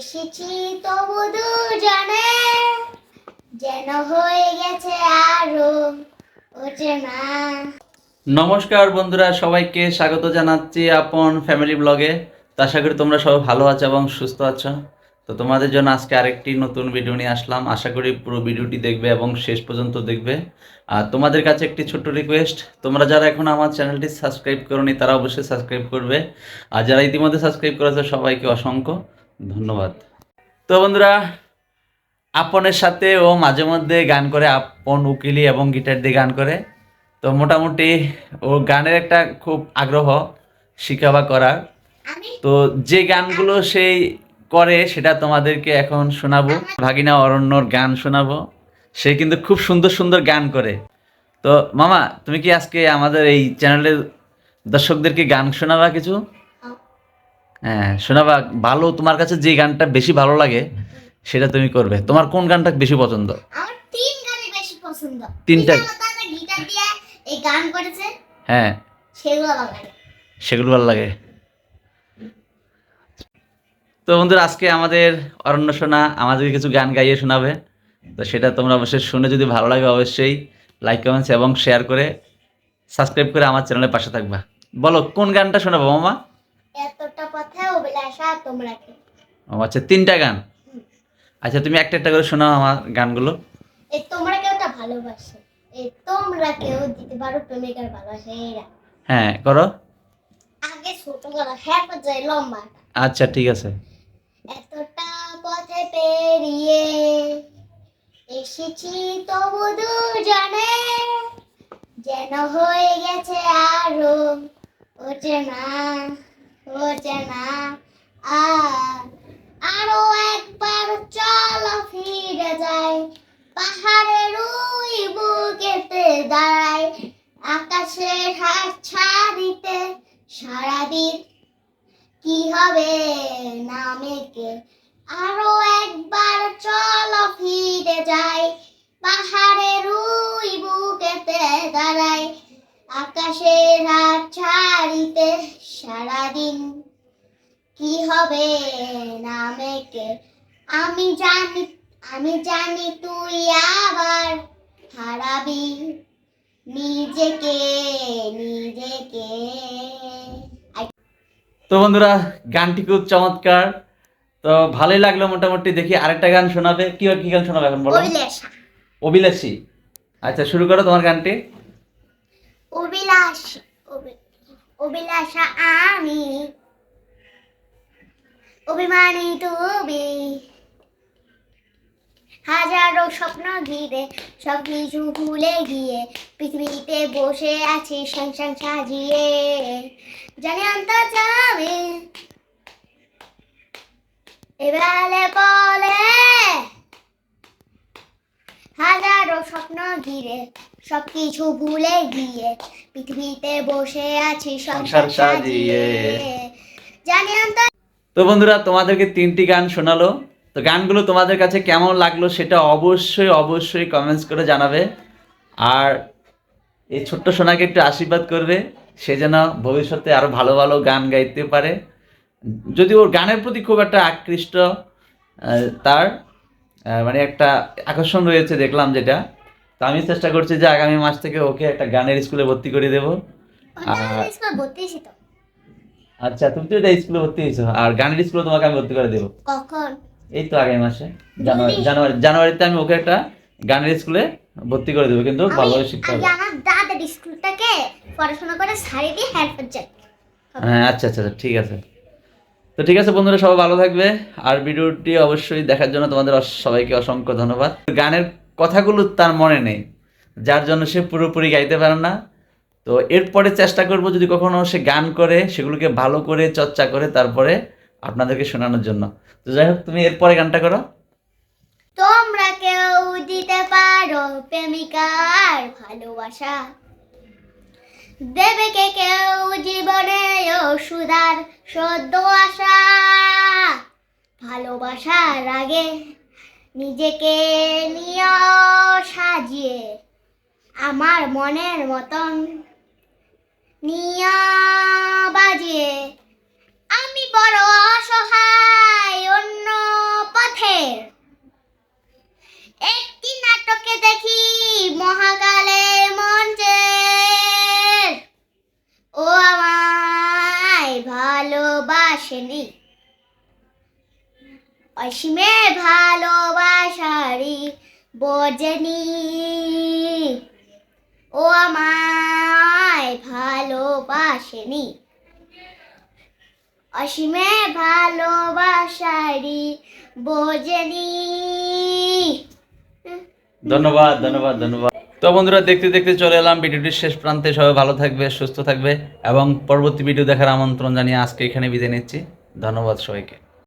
এসেছি তবু দুজনে। যেন হয়ে গেছে আরও অচেনা। নমস্কার বন্ধুরা, সবাইকে স্বাগত জানাচ্ছি আপন ফ্যামিলি ব্লগে। তো আশা করি তোমরা সবাই ভালো আছো এবং সুস্থ আছো। তো তোমাদের জন্য আজকে আরেকটি নতুন ভিডিও নিয়ে আসলাম। আশা করি পুরো ভিডিওটি দেখবে এবং শেষ পর্যন্ত দেখবে। আর তোমাদের কাছে একটি ছোট্ট রিকোয়েস্ট তোমরা যারা এখন আমার চ্যানেলটি সাবস্ক্রাইব করোনি, তারা অবশ্যই সাবস্ক্রাইব করবে। আর যারা ইতিমধ্যে সাবস্ক্রাইব করেছে, সবাইকে অসংখ্য। ধন্যবাদ। তো বন্ধুরা আপনের সাথে ও মাঝে মধ্যে গান করে আপন উকিলি এবং গিটার দিয়ে গান করে। তো মোটামুটি ও গানের একটা খুব আগ্রহ শিখা বা করার। তো যে গানগুলো সেই করে সেটা তোমাদেরকে এখন শোনাবো। ভাগিনা অরণ্যর গান শোনাবো। সে কিন্তু খুব সুন্দর সুন্দর গান করে। তো মামা তুমি কি আজকে আমাদের এই চ্যানেলের দর্শকদেরকে গান শোনাবা কিছু? হ্যাঁ শোনাবা ভালো তোমার কাছে যে গানটা বেশি ভালো লাগে সেটা তুমি করবে। তোমার কোন গানটা বেশি পছন্দ? আমার তিন গানই বেশি পছন্দ। তিনটা? গিটার দিয়ে এই গান করেছে হ্যাঁ। সেগুলো ভালো লাগে। সেগুলো ভালো লাগে। তো বন্ধুরা আজকে আমাদের অরণ্য শোনা আমাদেরকে কিছু গান গাইয়ে শোনাবে। তো সেটা তোমরা অবশ্যই শুনে যদি ভালো লাগে অবশ্যই লাইক কমেন্টস এবং শেয়ার করে সাবস্ক্রাইব করে আমার চ্যানেলের পাশে থাকবা। বলো কোন গানটা শোনাবো মামা? অভিলাষা তোমরা কে? ও আচ্ছা তিনটা গান। আচ্ছা তুমি একটা একটা করে শোনাও আমার গানগুলো। এই তোমরা কেউটা ভালোবাসে। এই তোমরা কেউ দিতে পারো প্রেমিকার ভালোবাসে এরা হ্যাঁ করো। আগে ছোট গলা হ্যাঁ যায় লম্বা আচ্ছা ঠিক আছে। এতটা পথে পেরিয়ে এসেছি তবু দুজনে যেন হয়ে গেছে আরও অচেনা অচেনা আর আরও একবার চল ফিরে যাই। পাহাড়ের ওই বুকেতে দাঁড়াই, আকাশের হাত ছাড়িতে সারাদিন। কি হবে নামেকে? আরও একবার চল ফিরে যাই পাহাড়ের ওই বুকেতে দাঁড়াই আকাশের হাত ছাড়িতে সারাদিন নামেকে আমি জানি আমি জানি তুই আবার হারাবি। নিজেকে নিজেকে। তো বন্ধুরা গানটি খুব চমৎকার। তো ভালোই লাগল মোটামুটি দেখি আরেকটা গান শোনাবে। কি কি গান শোনাবে এখন বলো? অভিলাষী। আচ্ছা শুরু করো তোমার গানটি। অভিলাষ অভিলাষা আমি অভিমানী তুমি হাজারো স্বপ্ন ঘিরে সব কিছু ভুলে গিয়ে পৃথিবীতে বসে আছি সংসার সাজিয়ে। জানি অন্ত যাবে এবেলে বলে হাজারো স্বপ্ন ঘিরে সবকিছু ভুলে গিয়ে পৃথিবীতে বসে আছি সংসার সাজিয়ে। জানি অন্তর তো বন্ধুরা তোমাদেরকে তিনটি গান শোনালো। তো গানগুলো তোমাদের কাছে কেমন লাগল সেটা অবশ্যই অবশ্যই কমেন্টস করে জানাবে। আর এই ছোট্ট সোনাকে একটু আশীর্বাদ করবে সে যেন ভবিষ্যতে আরও ভালো ভালো গান গাইতে পারে। যদি ওর গানের প্রতি খুব একটা আকৃষ্ট তার মানে একটা আকর্ষণ রয়েছে দেখলাম যেটা। তো আমি চেষ্টা করছি যে আগামী মাস থেকে ওকে একটা গানের স্কুলে ভর্তি করে দেবো। আর- আচ্ছা তুমি তো এটা স্কুলে ভর্তি হয়েছো। আর গানের স্কুলে তোমাকে আমি ভর্তি করে দেবো। কখন? এই তো আগামী মাসে। জানুয়ারি জানুয়ারি জানুয়ারিতে আমি ওকে একটা গানের স্কুলে ভর্তি করে দেবো কিন্তু ভালোভাবে শিখতে হবে। আমার দাদার স্কুলটাকে পড়াশোনা করে সারি দিয়ে হেল্প হ্যাঁ আচ্ছা আচ্ছা আচ্ছা, ঠিক আছে। তো ঠিক আছে বন্ধুরা সবাই ভালো থাকবে। আর ভিডিওটি অবশ্যই দেখার জন্য তোমাদের সবাইকে অসংখ্য ধন্যবাদ। গানের কথাগুলো তার মনে নেই যার জন্য সে পুরোপুরি গাইতে পারে না। তো এরপরে চেষ্টা করব যদি কখনো সে গান করে, সেগুলোকে ভালো করে চর্চা করে তারপরে আপনাদেরকে শোনানোর জন্য। তো যাই হোক, তুমি এরপরে গানটা করো। তোমরা কেউ দিতে পারো প্রেমিকার ভালোবাসা। দেবে কে কেউ জীবনে সুদার সদ্য আশা, ভালোবাসার আগে নিজেকে নিয়ে সাজিয়ে আমার মনের মতন নিয়া বাজে। আমি বড় অসহায় অন্য পথের। একটি নাটকে দেখি মহাকালে মঞ্চে। ও আমায় ভালোবাসেনি। অসীমে ভালোবাসারি বোঝেনি। ও আমার ভালোবাসেনি অসীমে ভালোবাসারি বোঝেনি। ধন্যবাদ ধন্যবাদ ধন্যবাদ। তো বন্ধুরা, দেখতে দেখতে চলে এলাম ভিডিওটির শেষ প্রান্তে। সবাই ভালো থাকবে, সুস্থ থাকবে এবং পরবর্তী ভিডিও দেখার আমন্ত্রণ জানিয়ে আজকে এখানে বিদায় নিচ্ছি। ধন্যবাদ সবাইকে।